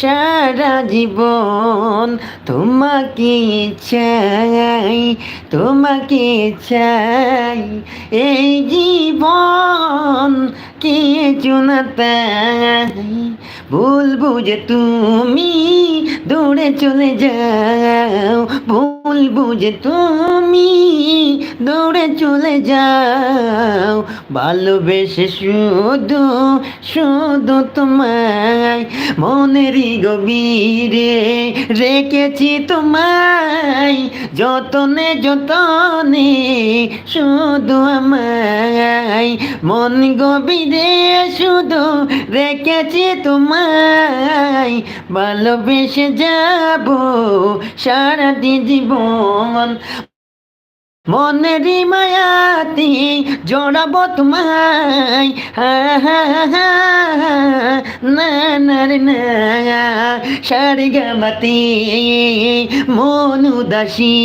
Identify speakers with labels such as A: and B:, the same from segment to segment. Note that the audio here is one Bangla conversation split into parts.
A: সারা জীবন তোমাকে চাই তোমাকে চাই। এই জীবন কে চুনা ভুল যে তুমি দৌড়ে চলে যাও বলব যে তুমি দৌড়ে চলে যাও। ভালোবেসে শুধু শুধু তোমায় মনেরই গভীরে রেখেছি তোমায়। যতনে যতনে শুধু আমায় মন গভীরে শুধু রেখেছি তোমায়। ভালোবেসে যাব সারাটি জীবন মন মনেরই মায়াতি জড়াবো তোমায়। হা না না রে না সারে গামাতি, মন উদাসী।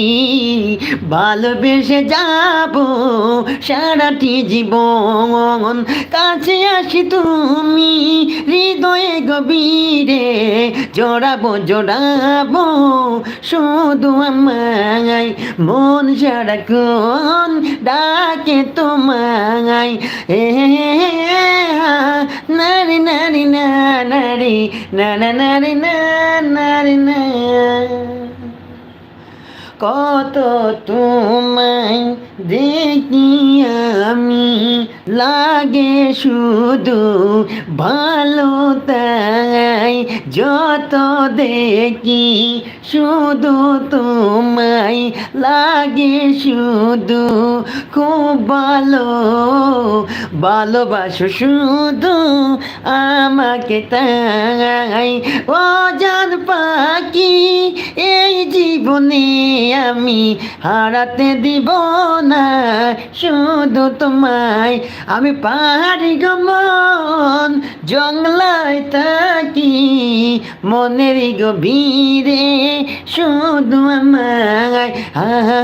A: ভালোবেসে যাব সারাটি জীবন। কাছে আসি তুমি, হৃদয়ে গভীরে জড়াবো জড়াবো। শুধু আমায় মন সারাক্ষণ ডাকে তোমায়? এ নারী নারী না নারী না নারী না নারী না। কত তোমায় দেখি আমি? লাগে শুধু ভালো তাই, যত দেখি শুধু তোমায়। লাগে শুধু খুব ভালো, ভালোবাসো শুধু আমাকে তাই। ও পাখি এই জীবনে আমি হারাতে দিব না, শুধু তোমায়। আমি পাহাড়ি গমন, জঙ্গলায় থাকি, মনের গভীরে শুধু আমায়। হা হা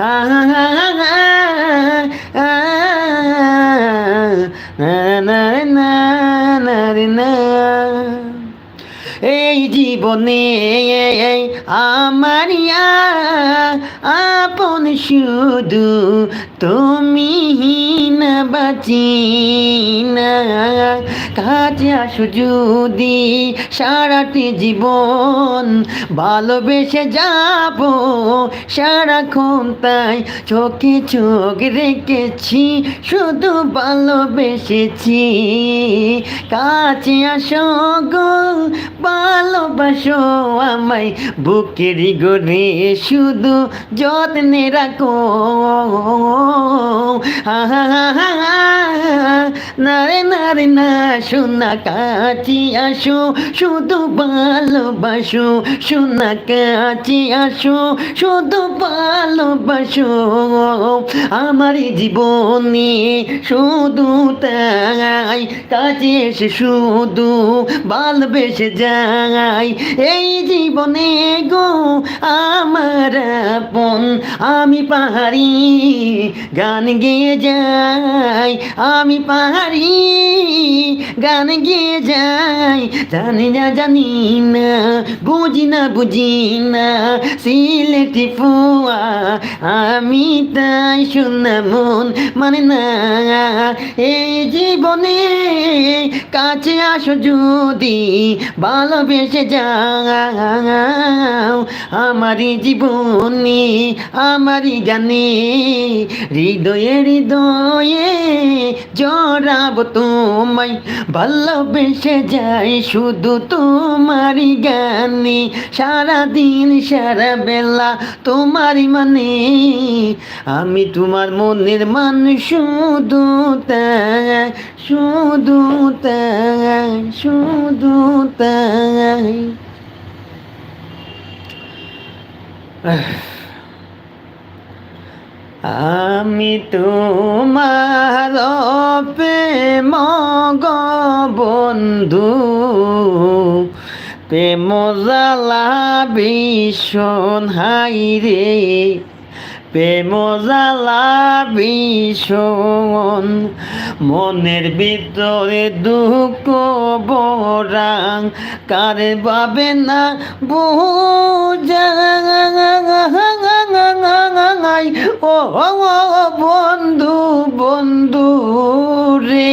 A: হা না জীবনে আমারিয়া আপন শুধু তুমি না। বাঁচি না কাছে আসো যদি সারাটি জীবন। ভালোবেসে যাব, সারাক্ষণ তাই চোখে চোখ রেখেছি, শুধু ভালোবেসেছি। কাছে আসো গো, ভালোবাসো আমায় বুকেরই গড়ে শুধু যত্নে রাখো। নারে নারে না শোনা কাছি আসো, শুধু ভালোবাসো, শোনা কাছি আসো, শুধু ভালোবাসো। আমার জীবনে শুধু তাই কাছে এসে শুধু ভালোবেসে যাই এই জীবনে গো আমার আপন, আমি পাহাড়ি গান গেয়ে যাই। আমি পাহাড়ি, গান গেয়ে যাই। জানি না জানি না, বুঝি না বুঝি না, সিলেটি ফুয়া, আমি তাই শুননা মন মানে না। এই জীবনে কাছে আসো যদি, ভালোবেসে যাও। আমারই জীবনে, আমারই গানে, হৃদয়ে হৃদয়ে জড়াব তোমায়। ভালোবেসে যাই শুধু তোমারই গানে। সারাদিন সারা বেলা তোমারই মানে। আমি তোমার মনের মানুষ শুধু তাই শুধু তাই শুধু তাই। আমি তোমার প্রেম বন্ধু। প্রেম জ্বালা ভীষণ হাই রে। প্রেম জ্বালা ভীষণ, মনের ভিতরে দুঃখ বরাং কারে বাবে না বুঝাই? ও বন্ধু বন্ধু রে,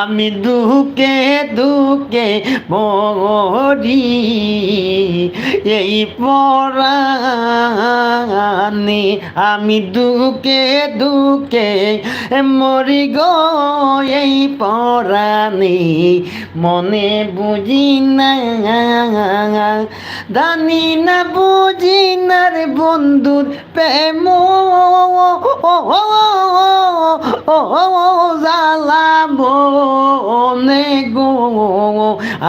A: আমি দুঃখে দুঃখে মরি, এই পরাণে আমি দুকে দুকে মরি গো এই পরাণে। মনে বুঝি না, জানি না বুঝি না রে বন্ধুর প্রেম। জ্বালাবনে গো।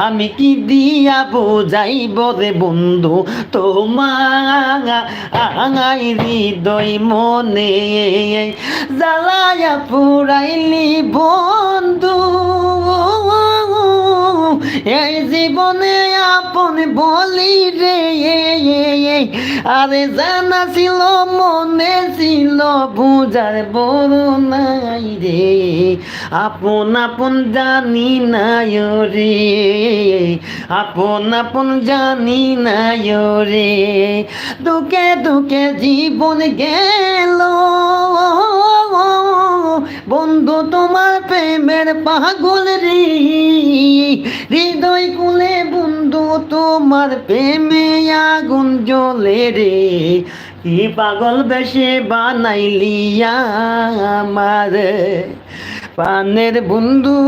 A: আমি কি দিয়া বোঝাইব রে বন্ধু তোমার হৃদয় মনে জ্বালায়া পুরাইলি বন্ধু। এই জীবনে আপন বলি রে আরে জানা ছিল, মনে ছিল, বুঝার বড় নাই রে। আপন আপন জানি নাই রে। আপন আপন জানি নাই রে। দুকে দুকে জীবন গেল। বন্ধু, তোমার প্রেমের পাগল রে। হৃদয় কুলে বন্ধু, তোমার প্রেমে আগুন জ্বলে রে। কি পাগল বেশে বানাইলি আমার পানের বন্ধু।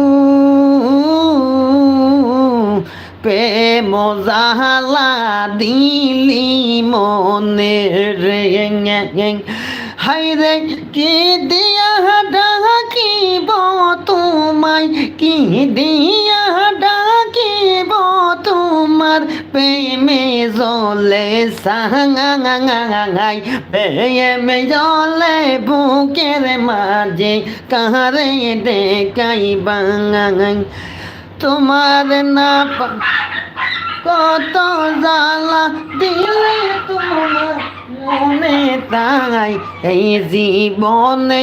A: প্রেম জাহালা দিলি মনে রে। হাইরে কি দিয়া ডাকিব তোমায়? কি দিয়া ডাকিব তোমার? প্রেমে জলে সাঙাই প্রেমে জলে বুকের মাঝে কারে দেখাই বাঙাই। তোমার না কত জ্বালা দিলে তোমার মনে তাই, এই জীবনে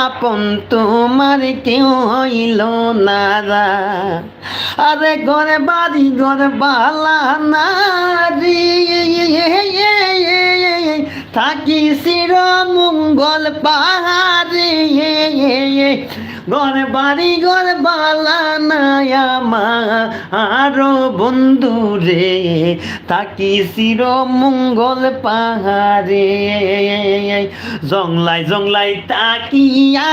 A: আপন তোমার কেউ হইল না। আরে ঘরে বাড়ি, ঘরে বালা না রে থাকি শির মঙ্গল পাহাড়ে ঘর বাড়ি ঘর বালা মা আরও বন্ধু রে, থাকি শির মঙ্গল পাহাড়ে। জংলাই জংলাই তাকি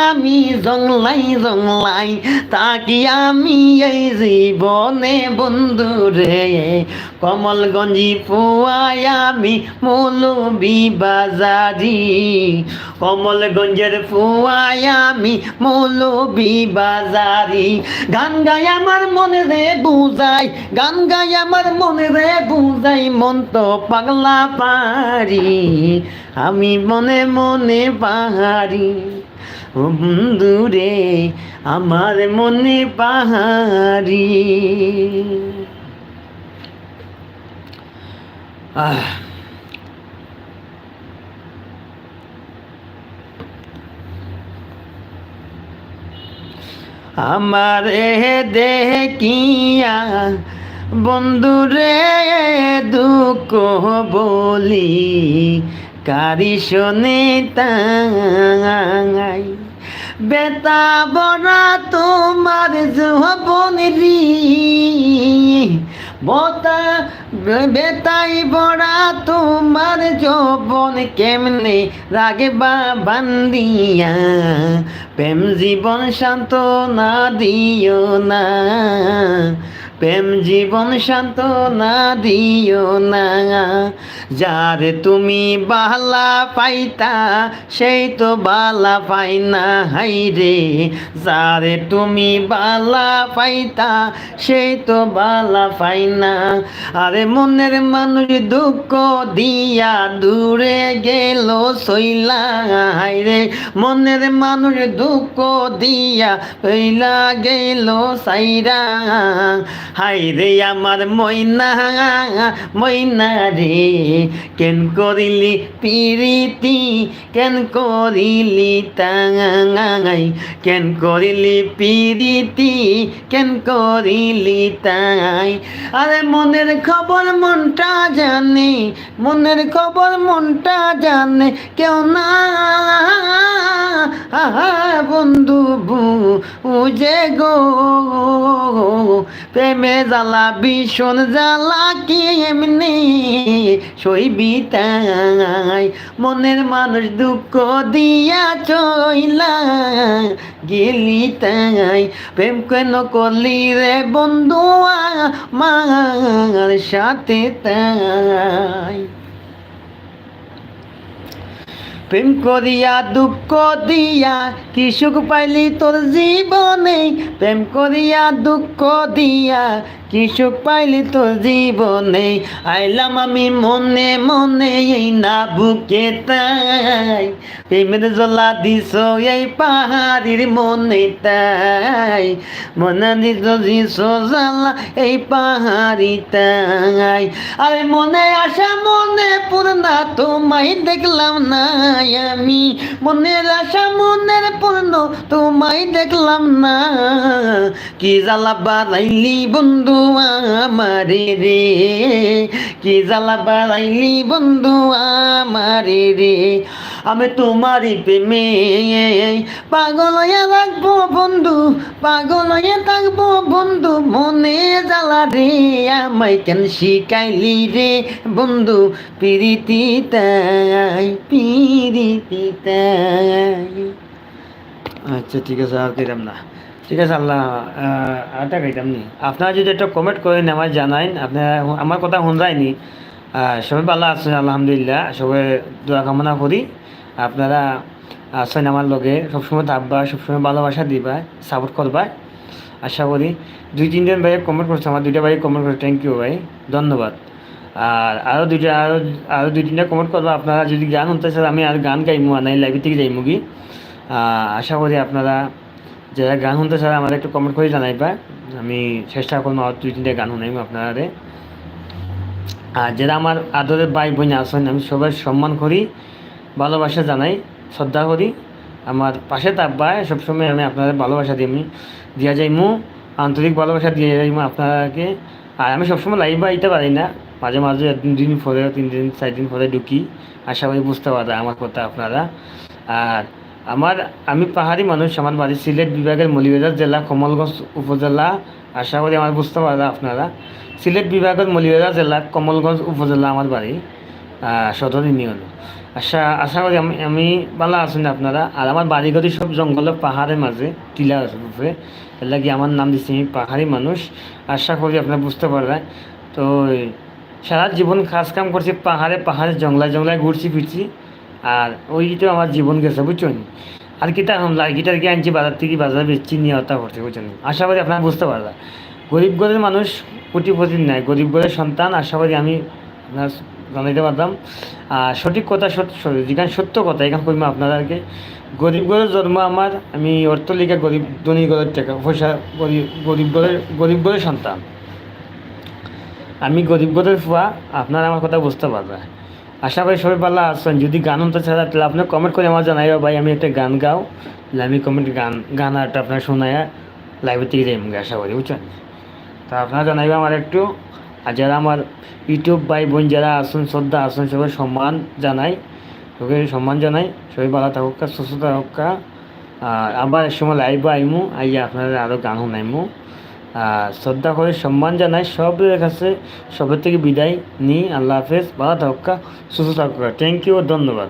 A: আমি, জংলাই জংলাই তাকি আমি এই জীবনে বন্ধু রে। কমলগঞ্জি পুয়াই আমি মৌলবি বাজারি কমলগঞ্জের পুয়াই আমি মৌলবি বাজারি। গান গাই আমার মনে রে বুঝাই, গান গাই আমার মনে রে বুঝাই, মন তো পাগলা পারি আমি মনে মনে পাহাড়ি। ও বন্ধু রে, আমার মনে পাহাড়ি। আমার এ দেখিয়া বন্ধুরে দুঃখ বলি, কারি শোনে তাই বেতা বড়া তোমার যৌবন রি বতা বেতাই বড়া তোমার যৌবন কেমনে রাগে বা বান্দিয়া প্রেম জীবন শান্ত না দিও না। প্রেম জীবন শান্ত না দিও না। যার তুমি বালা পাইতা, সেই তো বালা পাই না হাই রে। যারে তুমি বালা পাইতা, সেই তো বালা পাই না। আরে মনের মানুষ দুঃখ দিয়া দূরে গেল সইলা হাই রে। মনের মানুষ দুঃখ দিয়া সইলা গেল সাইরা। হাই রে আমার ময়না ময়না রে। কেন করিলি পিরিতি, কেন করিলি তাই কেন করিলি পিরিতি, কেন করিলি তাই আরে মনের খবর মনটা জানে, মনের খবর মনটা জানে কেউ না। বন্ধু, বুঝে গো। প্রেমে জ্বালা, ভীষণ জ্বালা, কি এমনি সইবি তাই? মনের মানুষ দুঃখ দিয়া চইলা গেলি তাই? প্রেম কেন করলি রে বন্ধু আমার সাথে তাই? প্রেম করিয়া দুঃখ দিয়া কি সুখ পাইলি তোর জীবনে? প্রেম করিয়া দুঃখ দিয়া কি সুখ পাইলি তোর জীবনে আইলাম আমি মনে মনে এই না বুকে তাই। প্রেমের জ্বলা দিস এই পাহাড়ির মনে তাই। মনে দিস দিস জ্বালা এই পাহাড়ি তাই। আরে মনে আসা মনে পূর্ণা তোমায় দেখলাম না আমি। মনের আশা মনের পূর্ণ তোমায় দেখলাম না। কি জ্বালা বাড়াইলি বন্ধু আমারে রে, কি জ্বালা বাড়াইলি বন্ধু আমারে রে? আমি তোমারই প্রেমে পাগল হয়ে রাখব বন্ধু, পাগল হয়ে থাকব বন্ধু, মনে জ্বালা রে, আমায় কেন শিখাইলি রে বন্ধু? পিরিতি তাই পিরিতি তাই। আচ্ছা ঠিক আছে, আর দিলাম না। ঠিক আছে, আল্লাহ আরেকটা গাইতাম নি। আপনারা যদি একটা কমেন্ট করেন আমার জানাইন। আপনারা আমার কথা শুনরাইনি। সবাই ভালো আছেন, আলহামদুলিল্লাহ। সবাই দোয়া কামনা করি। আপনারা আছেন আমার লগে। সবসময় থাকবা, সবসময় ভালোবাসা দিবা সাপোর্ট করবা। আশা করি দুই তিনজন ভাই কমেন্ট করছে, আমার দুইটা ভাই কমেন্ট করছে। থ্যাংক ইউ ভাই। ধন্যবাদ। আর আরও দুইটা আরও আরও দুই, তিনটা কমেন্ট করবা। আপনারা যদি গান শুনতে আমি আর গান গাইমু, আর নাই লাইভ থেকে যাইমু কি? আশা করি আপনারা যারা গান শুনতে চান আমাদের একটু কমেন্ট করে জানাইবা আমি চেষ্টা করব আর দুই তিনটা গান শুনাইম আপনারা আর যারা আমার আদরের ভাই বোন আছেন, আমি সবাই সম্মান করি, ভালোবাসা জানাই, শ্রদ্ধা করি। আমার পাশে থাকবা, সবসময় আমি আপনাদের ভালোবাসা দিই। আমি দিয়া যাইমু, আন্তরিক ভালোবাসা দিয়ে যাইমু আপনাকে। আর আমি সবসময় লাইভ আইতে পারি না। মাঝে মাঝে তিন দিন পরে, তিন দিন, চার দিন পরে ঢুকি। আশা করি বুঝতে পারা আমার কথা আপনারা। আর আমার, আমি পাহাড়ি মানুষ, আমার বাড়ি সিলেট বিভাগের মলিবাজার জেলা, কমলগঞ্জ উপজেলা, আশা করি আমার বুঝতে পারা আপনারা। সিলেট বিভাগের মলিবাজার জেলা, কমলগঞ্জ উপজেলা আমার বাড়ি সদর ইউনিয়ন। আশা আশা করি আমি আমি ভালো আছেন আপনারা। আর আমার বাড়ি গড়ি সব জঙ্গলের পাহাড়ের মাঝে, টিলা উপরে এর লাগি আমার নাম দিচ্ছি আমি পাহাড়ি মানুষ। আশা করি আপনারা বুঝতে পারবেন তো সারা জীবন কাজ কাম করছি পাহাড়ে পাহাড়ে জঙ্গলায় জঙ্গলায় ঘুরছি, ফিরছি। আর ওই তো আমার জীবন গেছে, বুঝছেন? আর কিতা হামলা গিটার কি আনছি, বাজার থেকে বাজার বেচছি, নিয়ে হত্যা করছে, বুঝছেন? আশা করি আপনারা বুঝতে পারবেন। গরিব ঘরের মানুষ কোটিপতি নাই গরিব ঘরের সন্তান আশা করি আমি আপনার জানাইতে পারতাম। আর সঠিক কথা যেখানে সত্য কথা, এখানে কইমা আপনাদেরকে। গরিব ঘরের জন্ম আমার, আমি অর্থ লিখে গরিব, ধনী ঘরের টাকা পয়সা, গরিব গরিব ঘরের গরিব ঘরের সন্তান। আমি গরিব ঘরের ফুয়া, আপনারা আমার কথা বুঝতে পারবেন। আশা করি সবাই ভালো আছেন। যদি গান শুনতে ছাড়া তাহলে আপনি কমেন্ট করে আমার জানাইবা ভাই, আমি একটা গান গাও। তাহলে আমি কমেন্ট গান গান আরটা আপনার শোনায়া লাইভের থেকে যাই আশা করি, বুঝছেন? তা আপনারা জানাইবা আমার একটু। আর যারা আমার ইউটিউব ভাই বোন যারা আসুন শ্রদ্ধা আসুন সবাই সম্মান জানাই। সবাই সম্মান জানাই। সবাই ভালো থাকুক, সুস্থ থাকুক আর আবার এক সময় লাইভ আইমু, আইয়া আপনারা আরও গান শুনাইমু। আর শ্রদ্ধা করে সম্মান জানাই। সবের কাছে সবের থেকে বিদায় নিই। আল্লাহ হাফেজ। বা ধাক্কা সুস্থ থাকুক। থ্যাংক ইউ ধন্যবাদ।